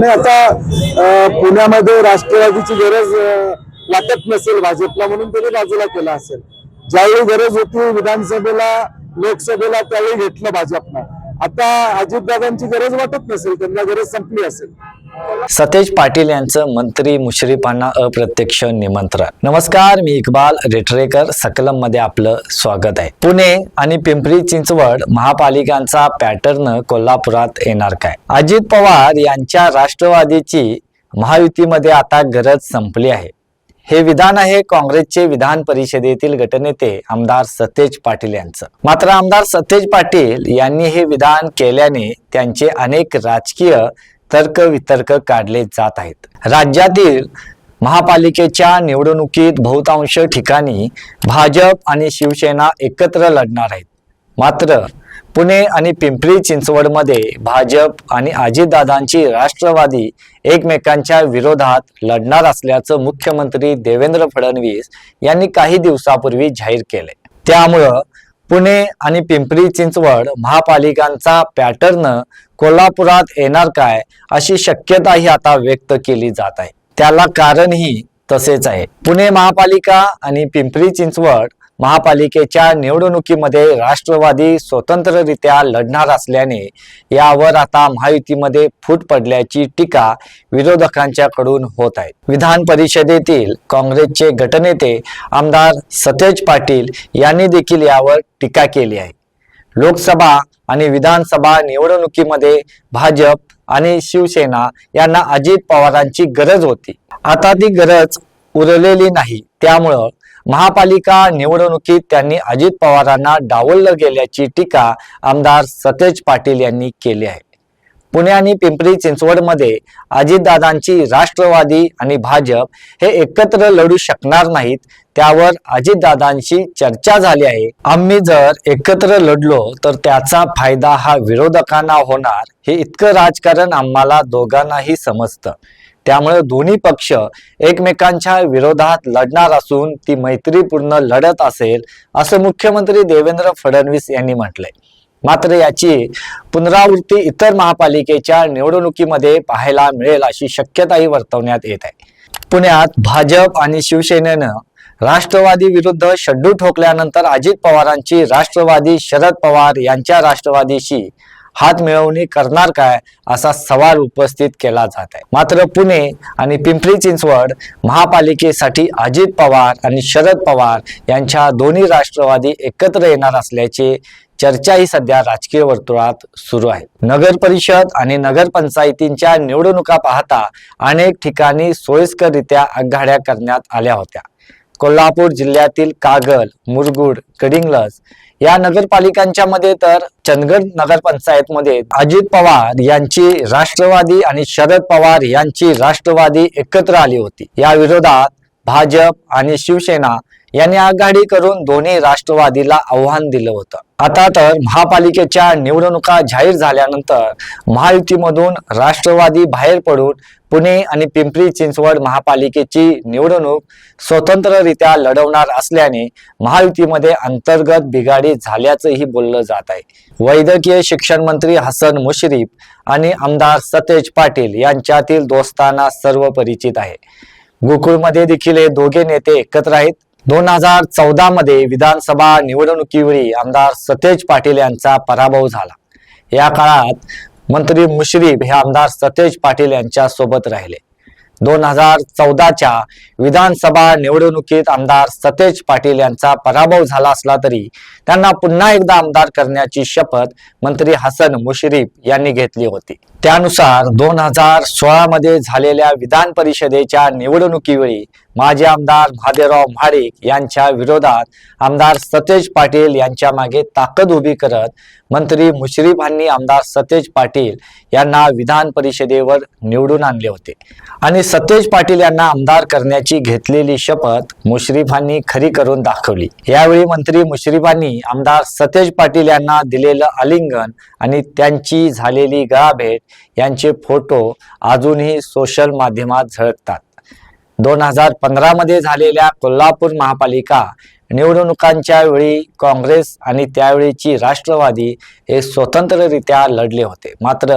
नाही आता पुण्यामध्ये राष्ट्रवादीची गरज वाटत नसेल भाजपला म्हणून त्यांनी बाजूला केला असेल. ज्यावेळी गरज होती विधानसभेला लोकसभेला त्यावेळी घेतलं भाजपनं. आता अजितदादांची गरज वाटत नसेल त्यांना गरज संपली असेल. सतेज पाटील यांचं मंत्री मुश्रीफांना अप्रत्यक्ष निमंत्रण. नमस्कार मी इक्बाल रेटरेकर. सकलममध्ये आपलं स्वागत आहे. पुणे आणि पिंपरी चिंचवड महापालिकांचा पॅटर्न कोल्हापुरात येणार काय? अजित पवार यांच्या राष्ट्रवादीची महायुतीमध्ये आता गरज संपली आहे. हे विधान आहे काँग्रेसचे विधान परिषदेतील गटनेते आमदार सतेज पाटील यांचं. मात्र आमदार सतेज पाटील यांनी हे विधान केल्याने त्यांचे अनेक राजकीय तर्क वितर्क काढले जात आहेत. राज्यातील महापालिकेच्या निवडणुकीत बहुतांश ठिकाणी भाजप आणि शिवसेना एकत्र लढणार आहेत. मात्र पुणे आणि पिंपरी चिंचवडमध्ये भाजप आणि अजितदादांची राष्ट्रवादी एकमेकांच्या विरोधात लढणार असल्याचं मुख्यमंत्री देवेंद्र फडणवीस यांनी काही दिवसापूर्वी जाहीर केले त्यामुळं पुणे आणि पिंपरी चिंचवड महापालिकांचा पॅटर्न कोल्हापुरात येणार काय अशी शक्यताही आता व्यक्त केली जात आहे. त्याला कारणही तसेच आहे. पुणे महापालिका आणि पिंपरी चिंचवड महापालिकेच्या निवडणुकीमध्ये राष्ट्रवादी स्वतंत्ररित्या लढणार असल्याने यावर आता महायुतीमध्ये फूट पडल्याची टीका विरोधकांच्याकडून होत आहे. विधान परिषदेतील काँग्रेसचे गटनेते आमदार सतेज पाटील यांनी देखील यावर टीका केली आहे. लोकसभा आणि विधानसभा निवडणुकीमध्ये भाजप आणि शिवसेना यांना अजित पवारांची गरज होती. आता ती गरज उरलेली नाही. त्यामुळं महापालिका निवडणुकीत त्यांनी अजित पवारांना डावललं गेल्याची टीका आमदार सतेज पाटील यांनी केली आहे. पुणे आणि पिंपरी चिंचवडमध्ये अजितदादांची राष्ट्रवादी आणि भाजप हे एकत्र लढू शकणार नाहीत त्यावर अजितदादांशी चर्चा झाली आहे. आम्ही जर एकत्र लढलो तर त्याचा फायदा हा विरोधकांना होणार हे इतकं राजकारण आम्हाला दोघांनाही समजतं. त्यामुळे दोन्ही पक्ष एकमेकांच्या विरोधात लढणार असून ती मैत्रीपूर्ण लढत असेल असं मुख्यमंत्री देवेंद्र फडणवीस यांनी म्हटलंय. मात्र याची पुनरावृत्ती इतर महापालिकेच्या निवडणुकीमध्ये पाहायला मिळेल अशी शक्यताही वर्तवण्यात येत आहे. पुण्यात भाजप आणि शिवसेनेनं राष्ट्रवादी विरुद्ध शड्डू ठोकल्यानंतर अजित पवारांची राष्ट्रवादी शरद पवार यांच्या राष्ट्रवादीशी हात मिळवणी करणार काय असा सवाल उपस्थित केला जात आहे. मात्र पुणे आणि पिंपरी चिंचवड महापालिकेसाठी अजित पवार आणि शरद पवार यांच्या दोन्ही राष्ट्रवादी एकत्र येणार असल्याची चर्चा ही सध्या राजकीय वर्तुळात सुरू आहे. नगर परिषद आणि नगरपंचायतींच्या निवडणुका पाहता अनेक ठिकाणी सोयीस्कररित्या आघाड्या करण्यात आल्या होत्या. कोल्हापूर जिल्ह्यातील कागल मुरगुड कडिंगलस या नगरपालिकांच्या मध्ये तर चंदगड नगरपंचायत मध्ये अजित पवार यांची राष्ट्रवादी आणि शरद पवार यांची राष्ट्रवादी एकत्र आली होती. या विरोधात भाजप आणि शिवसेना यांनी आघाडी करून दोन्ही राष्ट्रवादीला आव्हान दिलं होतं. आता तर महापालिकेच्या निवडणुका जाहीर झाल्यानंतर महायुतीमधून राष्ट्रवादी बाहेर पडून पुणे आणि पिंपरी चिंचवड महापालिकेची निवडणूक स्वतंत्ररित्या लढवणार असल्याने महायुतीमध्ये अंतर्गत बिघाडी झाल्याचंही बोललं जात आहे. वैद्यकीय शिक्षण मंत्री हसन मुश्रीफ आणि आमदार सतेज पाटील यांच्यातील दोस्ताना सर्व परिचित आहे. गोकुळमध्ये देखील हे दोघे नेते एकत्र आहेत. दोन हजार चौदा मध्ये विधानसभा निवडणुकीवेळी आमदार सतेज पाटील यांचा पराभव झाला. या काळात मंत्री मुश्रीफ हे आमदार सतेज पाटील यांच्या सोबत राहिले. दोन हजार चौदाच्या विधानसभा निवडणुकीत आमदार सतेज पाटील यांचा पराभव झाला असला तरी त्यांना पुन्हा एकदा आमदार करण्याची शपथ मंत्री हसन मुश्रीफ यांनी घेतली होती. त्यानुसार दोन हजार सोळा मध्ये झालेल्या विधान परिषदेच्या निवडणुकीवेळी माजी आमदार भादेराव महाडिक यांच्या विरोधात आमदार सतेज पाटील यांच्या मागे ताकद उभी करत मंत्री मुश्रीफांनी आमदार सतेज पाटील यांना विधान परिषदेवर निवडून आणले होते. आणि सतेज पाटील यांना आमदार करण्याची घेतलेली शपथ मुश्रीफांनी खरी करून दाखवली. यावेळी मंत्री मुश्रीफांनी आमदार सतेज पाटील यांना दिलेलं आलिंगन आणि त्यांची झालेली गळाभेट यांचे फोटो अजूनही सोशल माध्यमात झळकतात. दोन हजार पंधरामध्ये झालेल्या कोल्हापूर महापालिका निवडणुकांच्या वेळी काँग्रेस आणि त्यावेळीची राष्ट्रवादी हे स्वतंत्ररित्या लढले होते. मात्र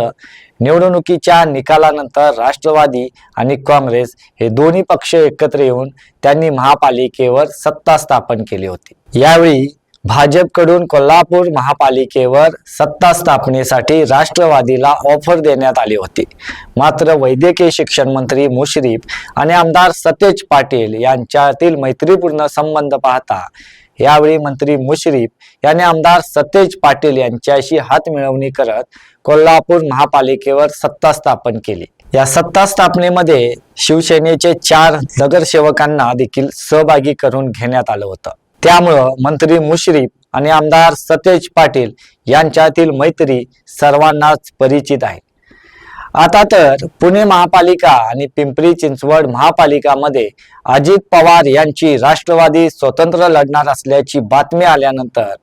निवडणुकीच्या निकालानंतर राष्ट्रवादी आणि काँग्रेस हे दोन्ही पक्ष एकत्र येऊन त्यांनी महापालिकेवर सत्ता स्थापन केली होती. यावेळी भाजपकडून कोल्हापूर महापालिकेवर सत्ता स्थापनेसाठी राष्ट्रवादीला ऑफर देण्यात आली होती. मात्र वैद्यकीय शिक्षण मंत्री मुश्रीफ आणि आमदार सतेज पाटील यांच्यातील मैत्रीपूर्ण संबंध पाहता यावेळी मंत्री मुश्रीफ यांनी आमदार सतेज पाटील यांच्याशी हात मिळवणी करत कोल्हापूर महापालिकेवर सत्ता स्थापन केली. या सत्ता स्थापनेमध्ये शिवसेनेचे चार नगरसेवकांना देखील सहभागी करून घेण्यात आलं होतं. त्यामुळं मंत्री मुश्रीफ आणि आमदार सतेज पाटील यांच्यातील मैत्री सर्वांनाच परिचित आहे. आता तर पुणे महापालिका आणि पिंपरी चिंचवड महापालिकामध्ये अजित पवार यांची राष्ट्रवादी स्वतंत्र लढणार असल्याची बातमी आल्यानंतर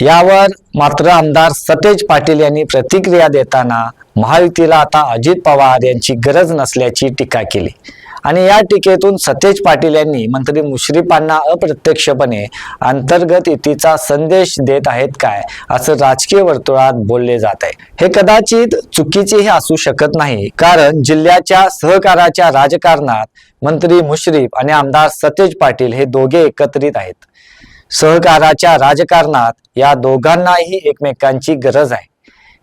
यावर मात्र आमदार सतेज पाटील यांनी प्रतिक्रिया देताना महायुतीला आता अजित पवार यांची गरज नसल्याची टीका केली. आणि या टीकेतून सतेज पाटील यांनी मंत्री मुश्रीफांना अप्रत्यक्षपणे अंतर्गत युतीचा संदेश देत आहेत काय असं राजकीय वर्तुळात बोलले जात आहे. हे कदाचित चुकीचेही असू शकत नाही कारण जिल्ह्याच्या सहकाराच्या राजकारणात मंत्री मुश्रीफ आणि आमदार सतेज पाटील हे दोघे एकत्रित आहेत. सहकाराच्या राजकारणात या दोघांनाही एकमेकांची गरज आहे.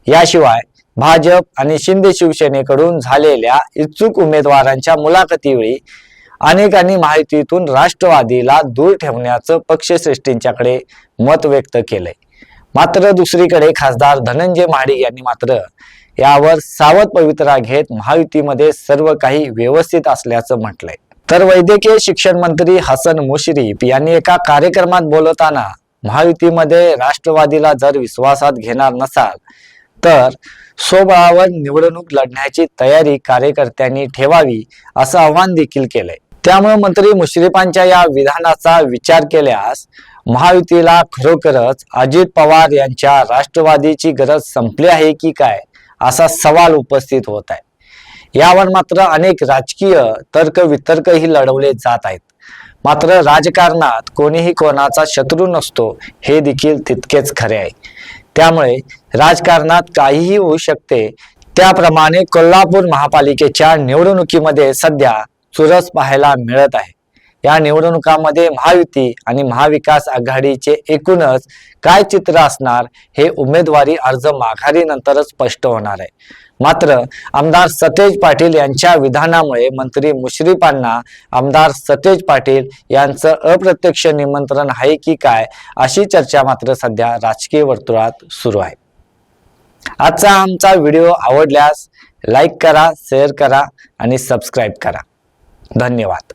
याशिवाय भाजप आणि शिंदे शिवसेनेकडून झालेल्या इच्छुक उमेदवारांच्या मुलाखतीवेळी अनेकांनी माहितीतून राष्ट्रवादीला दूर ठेवण्याचं पक्षश्रेष्ठींच्याकडे मत व्यक्त केलंय. मात्र दुसरीकडे खासदार धनंजय महाडिक यांनी मात्र यावर सावध पवित्रा घेत महायुतीमध्ये सर्व काही व्यवस्थित असल्याचं म्हटलंय. तर वैद्यकीय शिक्षण मंत्री हसन मुश्रीफ यांनी एका कार्यक्रमात बोलताना महायुतीमध्ये राष्ट्रवादीला जर विश्वासात घेणार नसाल तर स्वबळावर निवडणूक लढण्याची तयारी कार्यकर्त्यांनी ठेवावी असं आवाहन देखील केलंय. त्यामुळे मंत्री मुश्रीफांच्या या विधानाचा विचार केल्यास महायुतीला खरोखरच अजित पवार यांच्या राष्ट्रवादीची गरज संपली आहे की काय असा सवाल उपस्थित होत आहे. यावर मात्र अनेक राजकीय तर्क वितर्कही लढवले जात आहेत. मात्र राजकारणात कोणीही कोणाचा शत्रू नसतो हे देखील तितकेच खरे आहे. त्यामुळे राजकारणात काहीही होऊ शकते. त्याप्रमाणे कोल्हापूर महापालिकेच्या निवडणुकीमध्ये सध्या चुरस पाहायला मिळत आहे. या निवडणुकामध्ये महायुती आणि महाविकास आघाडीचे एकूणच काय चित्र असणार हे उमेदवारी अर्ज माघारीनंतरच स्पष्ट होणार आहे. मात्र आमदार सतेज पाटील यांच्या विधानामुळे मंत्री मुश्रीफांना आमदार सतेज पाटील यांचं अप्रत्यक्ष निमंत्रण आहे की काय अशी चर्चा मात्र सध्या राजकीय वर्तुळात सुरू आहे. आजचा आमचा व्हिडिओ आवडल्यास लाईक करा शेअर करा आणि सबस्क्राईब करा. धन्यवाद.